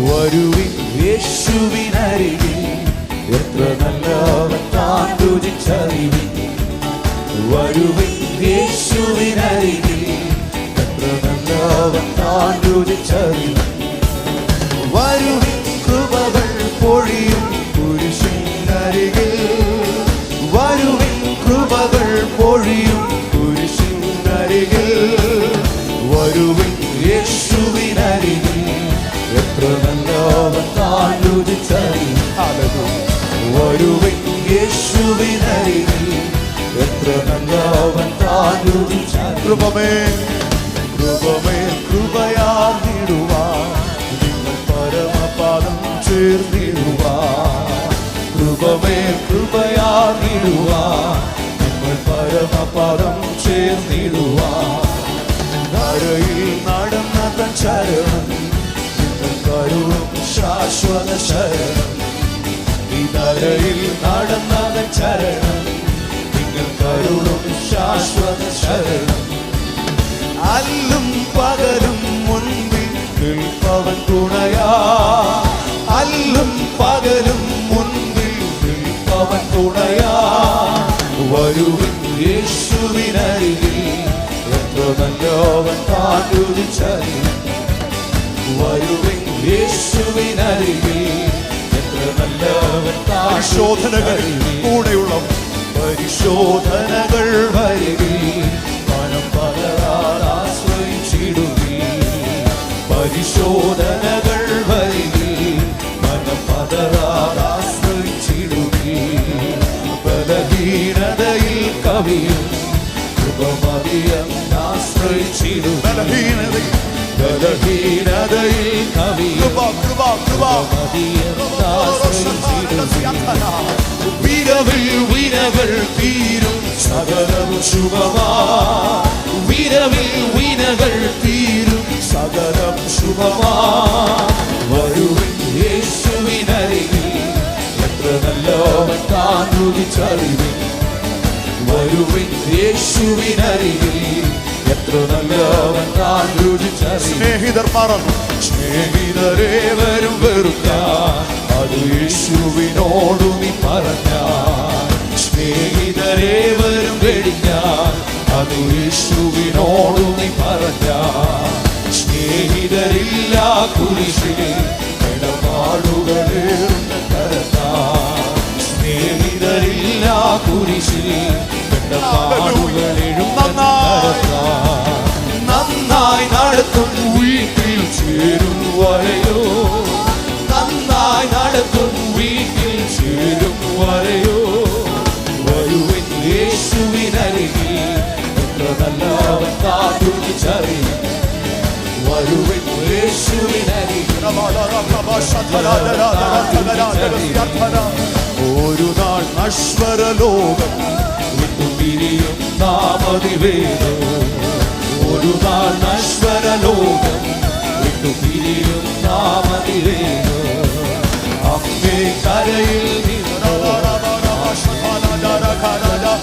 വരുവിൻ യേശുവിനരികിൽ എത്ര നല്ലവൻ താൻ രുചിച്ചറിവിൻ വരുവിൻ യേശുവിനരികിൽ എത്ര നല്ലവൻ താൻ രുചിച്ചറിവിൻ വരുവിൻ കൃപകൾ പൊഴിയും കുരിശിനരികിൽ. വരുവിൻ കൃപകൾ പൊഴിയും കുരിശിനരികിൽ. വരുവിൻ താൻ രുചിച്ചറിയും വരുവിൻ യേശുവിനരികിൽ എത്ര നല്ലവൻ താൻ കൃപമേ കൃപമേ കൃപയാർന്നിടുവാൻ. നിങ്ങൾ പരമപാദം ചേർന്നിടുവാൻ. കൃപമേ കൃപയാർന്നിടുവാൻ. നിങ്ങൾ പരമപാദം ചേർന്നിടുവാൻ. കരയിൽ നടന്ന തൻ ശരണം കരുളും ശാശ്വത ശരണം. ഇതരയിൽ നരയിൽ ചരണം. നിങ്ങൾ കരുണും ശാശ്വത ശരണം. അല്ലും പകലും മുൻപിൽ നിൽപ്പവൻ തുണയാ. അല്ലും പകലും മുൻപിൽ നിൽപ്പവൻ തുണയാ. വരുവിൻ യേശുവിനരികിൽ എത്ര നല്ലോവൻ താൻ രുചിച്ചറിയും വരുവിൻ യേശുവിനരികിൽ എത്ര നല്ലവൻ പരിശോധനകൾ കൂടെയുള്ള പരിശോധനകൾ വരികി മനം പലരാശ്രയിച്ചിടുകി പരിശോധനകൾ വരികി മനം പലരാശ്രയിച്ചിടുകി ബലഹീനതയിൽ കവിയും. കൃപമതിയം ആശ്രയിച്ചിടും ബലഹീനതയിൽ ബലഹീനതയിൽ വിരവിൽ വിരകൾ തീരും സകലം ശുഭമാ വിരവിൽ വിനകൾ തീരും സകലം ശുഭമാ വരുവിൻ യേശുവിനരികിൽ എത്ര നല്ലവൻ താൻ രുചിച്ചറിവിൻ വരുവിൻ യേശുവിനരികിൽ എത്ര നല്ലവൻ താൻ രുചിച്ചറിവിൻ സ്നേഹിതർ മറന്നു സ്നേഹിതരേവരും വെറുക്കാൻ അത് യേശുവിനോടു നീ പറഞ്ഞാൽ സ്നേഹിതരേവരും വെടിഞ്ഞാൽ അത് യേശുവിനോടു നീ പറഞ്ഞാൽ സ്നേഹിതരില്ല കുരിശിൽ ഇടപാടുകളേറുന്ന കരത്താൽ സ്നേഹിതരില്ല കുരിശിൽ ഇടപാടുകളെഴുന്ന നന്നായി. വീട്ടിൽ ചേരും വരയോ നന്നായി നടത്തും വീട്ടിൽ ചേരും വരയോ വരുവിൻ യേശുവിനരികിൽ എത്ര നല്ലവൻ കാത്തുചറിയും വരുവിൻ യേശുവിനരികിൽ ഒരു നാൾ നശ്വര ലോകം വിട്ടുപിരിയും നാമതിവേദോ ഒരു നാൾ നശ്വര ലോകം കരയിൽ നിന്നോ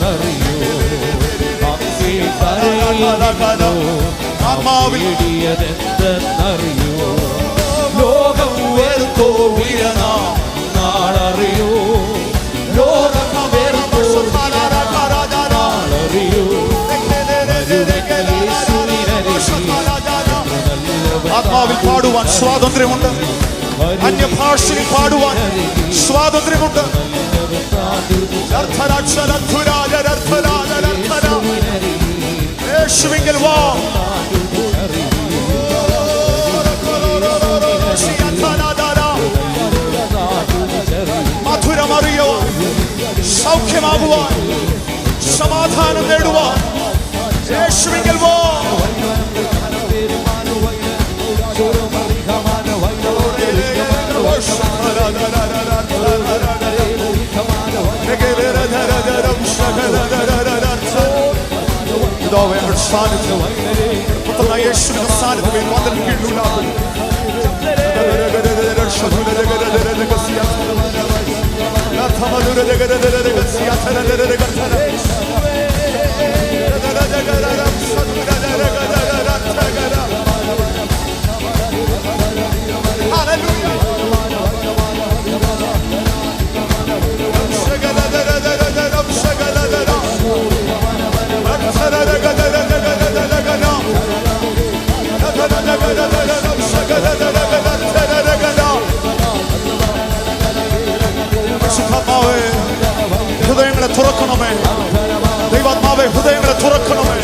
അറിയോ അമ്മേ കരയിൽ നേടിയതെന്തെന്നറിയോ ലോകം വെറുത്തോ വിരനാ ആത്മാവിൽ പാടുവാൻ സ്വാതന്ത്ര്യമുണ്ട്. അന്യഭാഷയിൽ പാടുവാൻ സ്വാതന്ത്ര്യമുണ്ട്. യേശുവിങ്കൽ വാ. മധുരമറിയുവാൻ സൗഖ്യമാകുവാൻ സമാധാനം നേടുവാൻ. യേശുവിങ്കൽ വാ. പിതാവേ പ്രസാദിച്ചു പുത്രനായ യേശുവിന്റെ സാന്നിധ്യം വന്നിട്ട് കീഴിലുണ്ടാകും Hallelujah. പരിശുദ്ധാത്മാവേ, ഹൃദയങ്ങളെ തുറക്കണമേ. ദൈവാത്മാവെ ഹൃദയങ്ങളെ തുറക്കണമേ.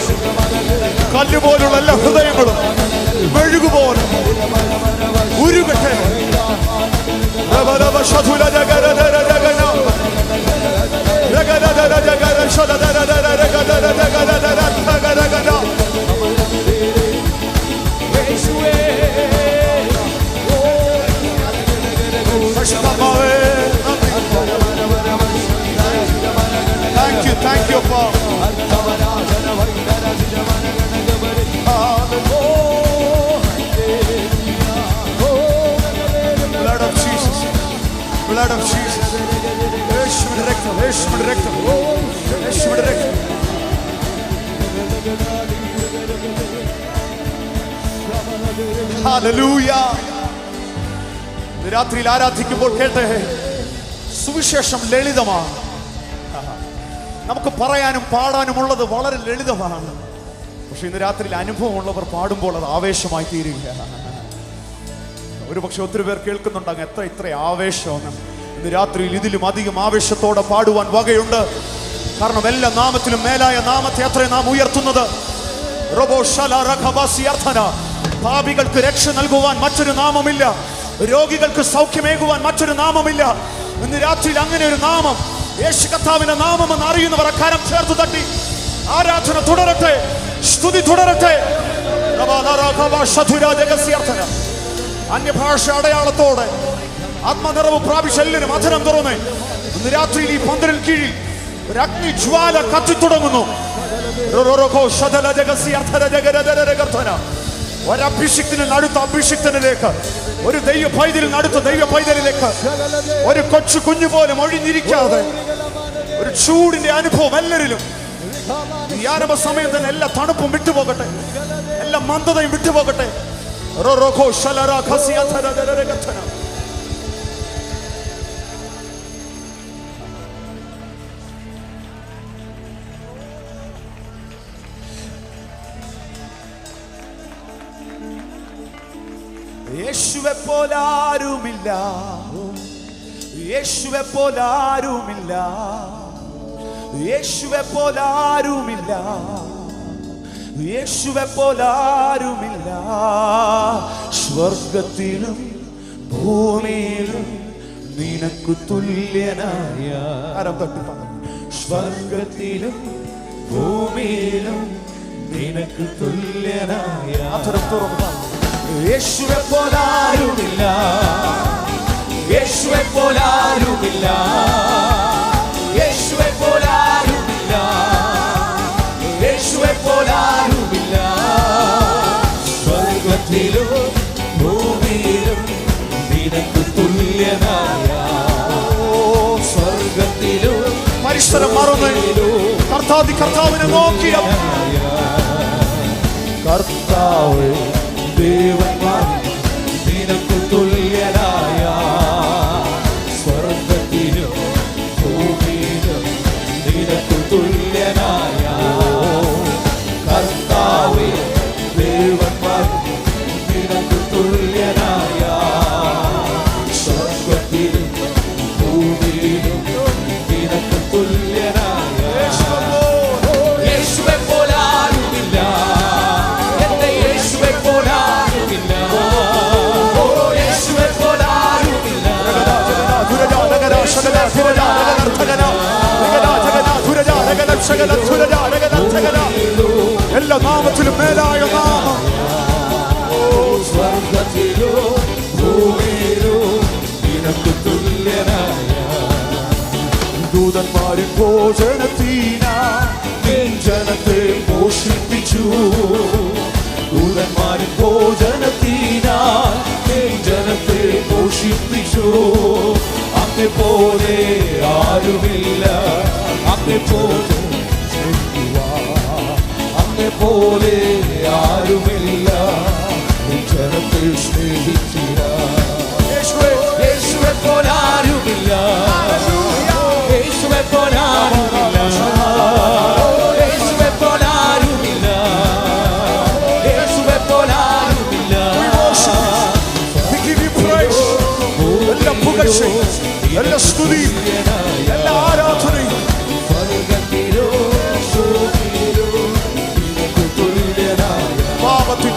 കല്ലുപോലുള്ള എല്ലാ ഹൃദയങ്ങളും മെഴുകുപോലെ ഉരുകട്ടെ. ശതുല ജഗര ജഗന. ജഗര ജഗര ശത Blood of Jesus. Blood of Jesus. യേശുവിന്റെ രക്തം യേശുവിന്റെ രക്തം യേശുവിന്റെ രക്തം Hallelujah. ഇന്ന് രാത്രിയിൽ ആരാധിക്കുമ്പോൾ കേട്ടേ സുവിശേഷം ലളിതമാണ് നമുക്ക് പറയാനും പാടാനും ഉള്ളത് വളരെ ലളിതമാണ്. പക്ഷെ ഇന്ന് രാത്രിയിൽ അനുഭവമുള്ളവർ പാടുമ്പോൾ അത് ആവേശമായി തീരുകയാണ്. ഒരു പക്ഷെ ഒത്തിരി പേർ കേൾക്കുന്നുണ്ടാകും എത്ര ഇത്ര ആവേശമാണ്. ഇന്ന് രാത്രിയിൽ ഇതിലും അധികം ആവേശത്തോടെ പാടുവാൻ വകയുണ്ട്. കാരണം എല്ലാ നാമത്തിലും മേലായ നാമത്തെ അത്ര നാം ഉയർത്തുന്നത്. പാപികൾക്ക് രക്ഷ നൽകുവാൻ മറ്റൊരു നാമമില്ല. രോഗികൾക്ക് സൗഖ്യമേകുവാൻ മറ്റൊരു നാമമില്ല. ഇന്ന് രാത്രിയിൽ അങ്ങനെ ഒരു നാമം യേശു കർത്താവിന്റെ നാമം എന്ന് അറിയുന്നവർ അക്കാരം ചേർത്ത് തട്ടി ആരാധന തുടരട്ടെ സ്തുതി തുടരട്ടെ. അന്യഭാഷ അടയാളത്തോടെ ആത്മനിറവ് പ്രാപിച്ച എല്ലാവരും അധരം തുറന്ന് ഇന്ന് രാത്രിയിൽ ഈ പന്തലിൽ കീഴിൽ ഒരു അഗ്നി ജ്വാല കത്തിത്തുടങ്ങുന്നു. ഒരഭിഷിക്തനിൽ അടുത്ത അഭിഷിക്തനിലേക്ക് ഒരു ദൈവ പൈതലിൽ അടുത്ത ദൈവ പൈതലിലേക്ക് ഒരു കൊച്ചു കുഞ്ഞു പോലും ഒഴിഞ്ഞിരിക്കാതെ ഒരു ചൂടിന്റെ അനുഭവം എല്ലാവരിലും ഈ ആരംഭ സമയം തന്നെ എല്ലാ തണുപ്പും വിട്ടുപോകട്ടെ. എല്ലാ മന്ദതയും വിട്ടുപോകട്ടെ. യേശുവെ പോലാരുമില്ല യേശുവെ പോലാരുമില്ല യേശുവെ പോലാരുമില്ല യേശുവെ പോലാരുമില്ല സ്വർഗത്തിലും ഭൂമിയിലും നിനക്കു തുല്യനായ. സ്വർഗത്തിലും ഭൂമിയിലും നിനക്ക് തുല്യനായ. യേശുവെ പോലാരുമില്ല യേശുവെ പോലാരുമില്ല തുല്യനായ സ്വർഗത്തിലും പരിസരം മറന്ന് കർത്താതി കർത്താവിനെ നോക്കിയ കർത്താവ് എല്ലാ നാമത്തിലും മേലായ നാമം. സ്വർഗത്തിലോ ഭൂമിയിലോ നിനക്ക് തുല്യനായ ദൂതന്മാരിൻ ഭോജനത്തീന ജനത്തെ പോഷിപ്പിച്ചു. ദൂതന്മാരിൻ ഭോജനത്തിനാൽ നിൻ ജനത്തെ പോഷിപ്പിച്ചു. അങ്ങെ പോലെ ആരുമില്ല. അങ്ങെ പോലെ അങ്ങെ പോലെ ആരുമില്ല. ജനത്തിൽ സ്നേഹിച്ചില്ല യേശുവെ പോലാരുമില്ല യേശുവെ. പോലാരുമില്ല push. എല്ലാ സ്തുതിയും എല്ലാ ആരാധനയും. പാപത്തിൻ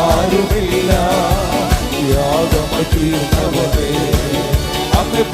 ആരുമില്ല. യാഗമായി തീർന്നവരെ അങ്ങെ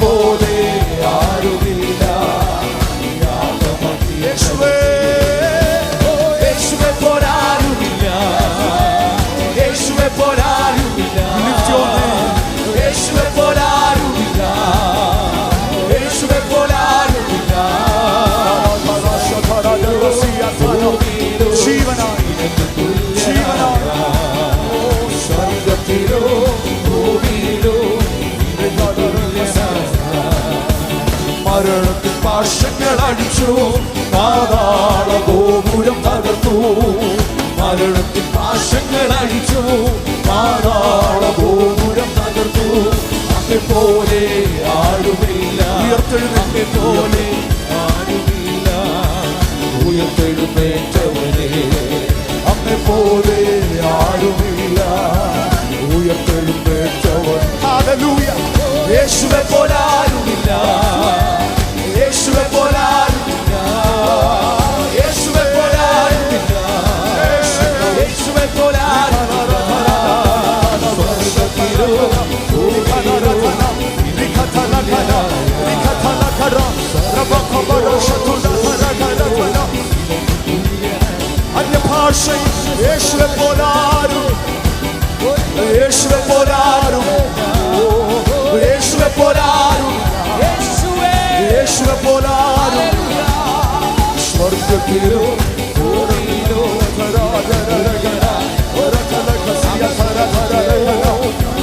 പാശങ്ങൾ അടിച്ചു പാതാള ഗോപുരം തകർത്തു. മരണത്തിൽ പാശങ്ങൾ അടിച്ചു പാതാള ഗോപുരം തകർത്തു. അതെ പോലെ ആരുമില്ല. അങ്ങെ പോലെ ആരുമില്ല. ഉയർത്തെഴുന്നേറ്റവനെ അതെ പോലെ ആരുമില്ല. ഉയർത്തെഴുന്നേറ്റവൻ. യേശുവെ പോലാരുമില്ല അന്യഭാഷയിൽ യേശുവെ പോലാരും യേശുവെ പോലാരും യേശുവെ പോലാരും യേശുവെ പോലാരും സ്വർഗത്തിലോ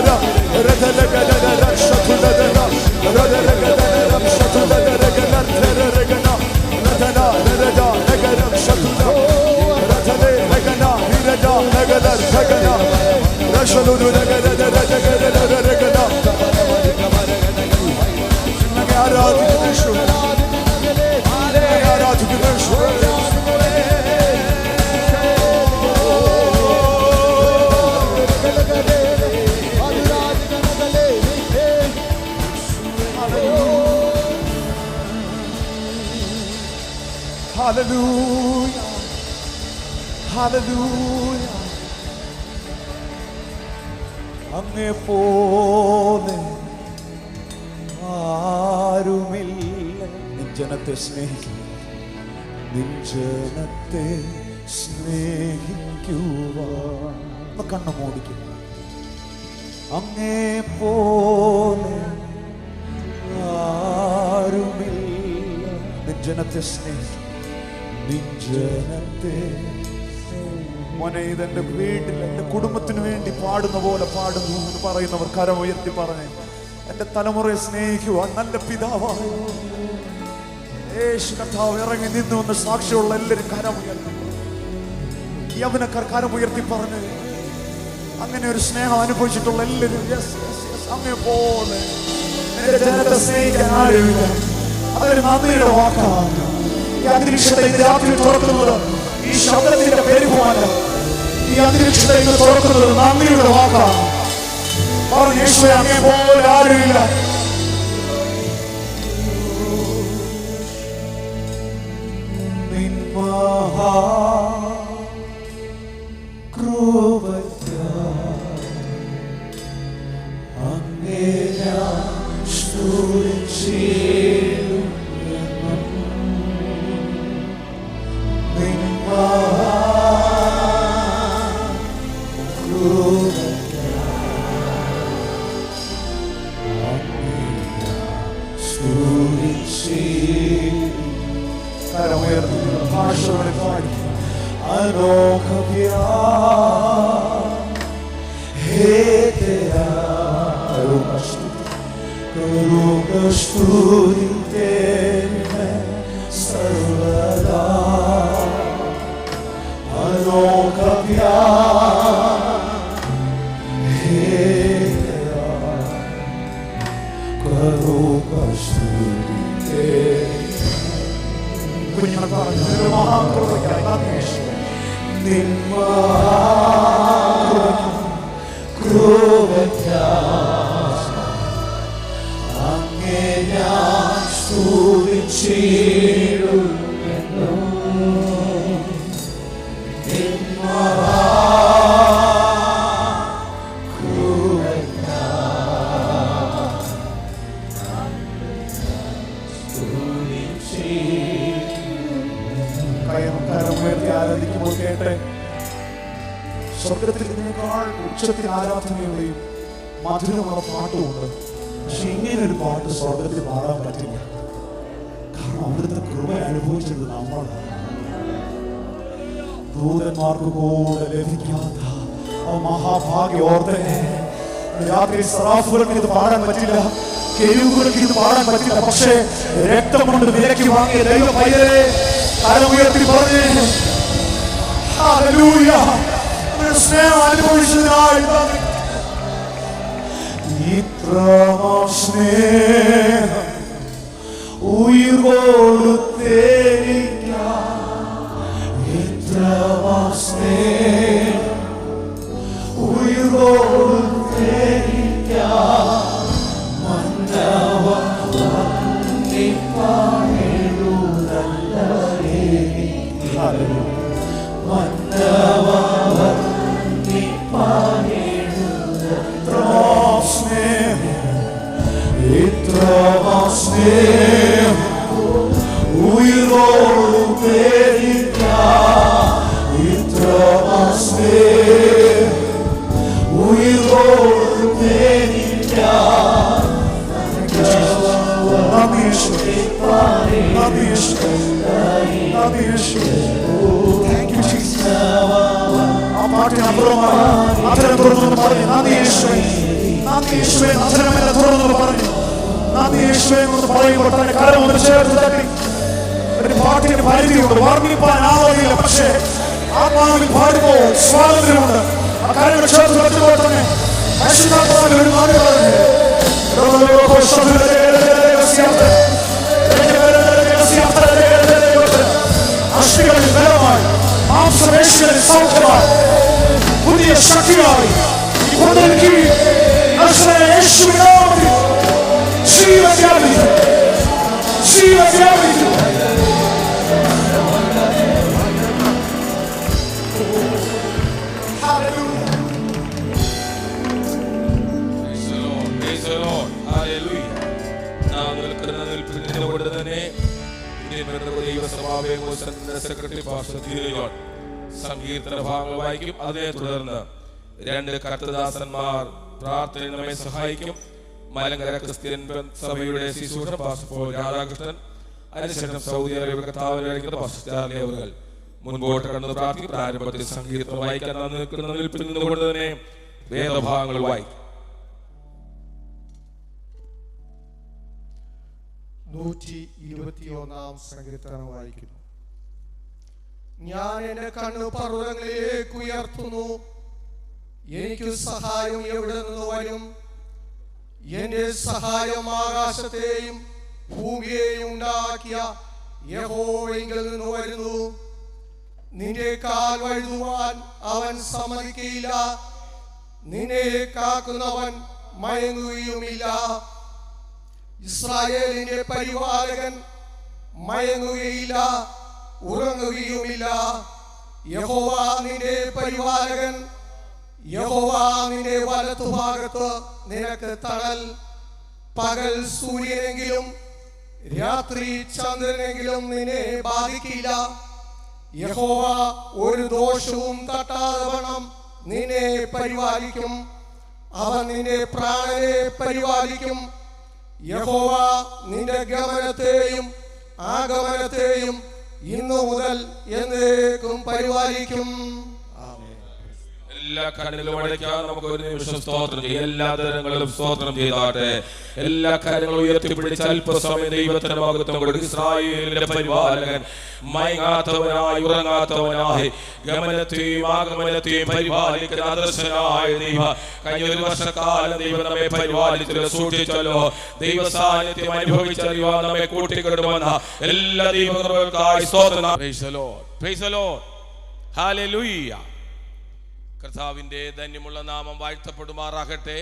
gadera Redele gadera şatule dena Redele gadera şatule dena Regeler terere gena Redena nereda negerem şatule Redele regena hireda negeler tegena Reşaludu negerede regegere Hallelujah. Hallelujah. അങ്ങേ പോലെ ആരുമില്ല. നിൻ ജനത്തെ സ്നേഹിക്കും. നിൻ ജനത്തെ സ്നേഹിക്കുവാൻ. ഒന്ന് കണ്ണു മോടിക്കും അങ്ങേ പോലെ ആരുമില്ല. നിൻ ജനത്തെ സ്നേഹിക്കും. ജനത്തെ മോനെ ഇതെന്റെ വീട്ടിൽ എന്റെ കുടുംബത്തിന് വേണ്ടി പാടുന്ന പോലെ പാടുന്നു എന്ന് പറയുന്നവർ കരം ഉയർത്തി പറഞ്ഞേ എന്റെ തലമുറയെ സ്നേഹിക്കുക നല്ല പിതാവായ. ഇറങ്ങി നിന്നു എന്ന് സാക്ഷിയുള്ള എല്ലാവരും കരം ഉയർത്തി യവനക്കാർ കരം ഉയർത്തി പറഞ്ഞു അങ്ങനെ ഒരു സ്നേഹം അനുഭവിച്ചിട്ടുള്ള എല്ലാവരും പോലെ. സ്നേഹിക്കാൻ അതൊരു നന്ദിയുടെ വാക്കാണ്. ഈ അന്തരീക്ഷത്തെ ഇന്ന് ഈ ശബ്ദത്തിന്റെ പെരുമാന ഈ അന്തരീക്ഷത്തെ ഇന്ന് തുറക്കുന്നത് നന്ദിയുടെ വാക്കാണ് യേശുവെ അങ്ങേ പോലെ ആരുമില്ല Angela, Stuhl, Schiff. tình mơ കരമുയർത്തി ആരാധിക്കുമ്പോൾ കേട്ടെ. സ്വർഗത്തിൽ ഇതിനേക്കാൾ ഉച്ചത്തിൽ ആരാധനയുടെയും മധുരമുള്ള പാട്ടുമുണ്ട്. പക്ഷെ ഇങ്ങനെ ഒരു പാട്ട് സ്വർഗത്തിൽ പാടാൻ പറ്റില്ല. കാരണം അവിടുത്തെ കൃപ അനുഭവിച്ചത് നമ്മളാണ്. ദൂതന്മാർക്ക് കൂടെ ലഭിക്കാത്ത മഹാഭാഗ്യ ഓർത്തെ രാത്രി സറാഫുകൾക്ക് ഇത് പാടാൻ പറ്റില്ല. കെരുവുകൾക്ക് ഇത് പാടാൻ പറ്റില്ല. പക്ഷേ രക്തം കൊണ്ട് വിലക്കി വാങ്ങിയ ദൈവ പയ്യരെ കരമുയർത്തി പറഞ്ഞേ ഹല്ലേലൂയ അങ്ങയുടെ സ്നേഹം അനുഭവിച്ചതിനായി നന്ദി. ഇത്ര സ്നേഹം ഉയിർ കൊടുത്തേരിക്കാം Thank you, Jesus. ആ പാട്ടിന് അപൂർവമായി അധരം തുറന്നു പറഞ്ഞു നന്ദി യേശുവേ നന്ദി യേശുവേ അധരമെല്ലാം തുറന്നു പറഞ്ഞു നന്ദി യേശുവേ എന്ന് പറയുമ്പോൾ തന്നെ കരം ഒന്ന് ചേർത്ത് തട്ടി. ഒരു പാട്ടിന് പരിധിയുണ്ട്. വർണിപ്പാൻ ആവില്ല പക്ഷേ ആത്മാവിൽ പാടുമ്പോൾ സ്വാതന്ത്ര്യമുണ്ട്. ആ കരങ്ങൾ ചേർത്ത് തട്ടുമ്പോൾ തന്നെ പരിശുദ്ധാത്മാവിൽ ഒരു മാറി പറഞ്ഞു അസ്ഥികളിൽ ബലമായി മാംസപേശികളിൽ സൗഖ്യമായി പുതിയ ശക്തിയായി ഇപ്പോൾ കീഴിൽ യേശുവിനാമത്തിൽ വായിക്കും. അതിനെ തുടർന്ന് രണ്ട് കർത്തദാസന്മാർ പ്രാർത്ഥന സഹായിക്കും. മലങ്കര ക്രിസ്ത്യൻ സഭയുടെ ശിശുഷ പാസ്റ്റർ രാധാകൃഷ്ണൻ അതിനുശേഷം സൗദി അറേബ്യ കർത്താവിനെ പാസ്റ്റർ മുൻപോട്ട് കടന്ന് പ്രാർത്ഥിക്കും പ്രാരംഭത്തിൽ സംഗീതം വായിക്കാൻ നിൽക്കുന്ന നിൽപ്പിൽ നിന്നുകൊണ്ട് തന്നെ വേദഭാഗങ്ങൾ വായിക്കും. വായിക്കുന്നു. ഞാൻ എന്റെ കണ്ണ് പർവതങ്ങളിലേക്ക് ഉയർത്തുന്നു. എനിക്ക് സഹായം എവിടെ നിന്ന് വരും? എന്റെ സഹായം ആകാശത്തെയും ഭൂമിയെയും ഉണ്ടാക്കിയ യഹോവെങ്കിൽ നിന്ന് വരുന്നു. നിന്റെ കാൽ വഴുതുവാൻ അവൻ സമ്മതിക്കയില്ല. നിന്നെ കാക്കുന്നവൻ മയങ്ങുകയുമില്ല. ഇസ്രായേലിന്റെ പരിപാലകൻ മയങ്ങുകയില്ല ഉറങ്ങുകയുമില്ല. യഹോവ നിന്റെ പരിപാലകൻ യഹോവ നിന്റെ വലത്തുഭാഗത്ത് നിനക്ക് തണൽ. പകൽ സൂര്യനെങ്കിലും രാത്രി ചന്ദ്രനെങ്കിലും നിന്നെ ബാധിക്കില്ല. യഹോവ ഒരു ദോഷവും തട്ടാതെ നിന്നെ പരിപാലിക്കും. അവൻ നിന്റെ പ്രാണനെ പരിപാലിക്കും. യഹോവ നിന്റെ ഗമനത്തെയും ആഗമനത്തെയും ഇന്നു മുതൽ എന്നേക്കും പരിപാലിക്കും. എല്ലാ കണ്ണുകളും അടയ്ക്കാൻ നമുക്ക് ഒരു നിമിഷം സ്തോത്രം ചെയ്യാം. എല്ലാ തരങ്ങളിലും സ്തോത്രം ചെയ്താട്ടെ. എല്ലാ കാര്യങ്ങളും ഉയർത്തിപ്പിടിച്ച് അല്പസമയം ദൈവത്തിന് മഹത്വം കൊടുക്കും. ഇസ്രായേലിന്റെ പരിപാലകൻ മയങ്ങാത്തവനായി ഉറങ്ങാത്തവനായി ഗമനത്തെയും ആഗമനത്തെയും പരിപാലിക്കുന്ന ആദർശനായ ദൈവ. കഴിഞ്ഞ ഒരു വർഷക്കാലം ദൈവം നമ്മെ പരിപാലിച്ചല്ലോ സൂക്ഷിച്ചല്ലോ. ദൈവ സാന്നിധ്യം അനുഭവിച്ചറിയുവാൻ നമ്മെ കൂട്ടിക്കൊണ്ടുവന്ന എല്ലാ ദൈവങ്ങൾക്കായി സ്തോത്രം. Praise the Lord. Praise the Lord. കർത്താവിന്റെ ധന്യമുള്ള നാമം വാഴ്ത്തപ്പെടുമാറാകട്ടെ.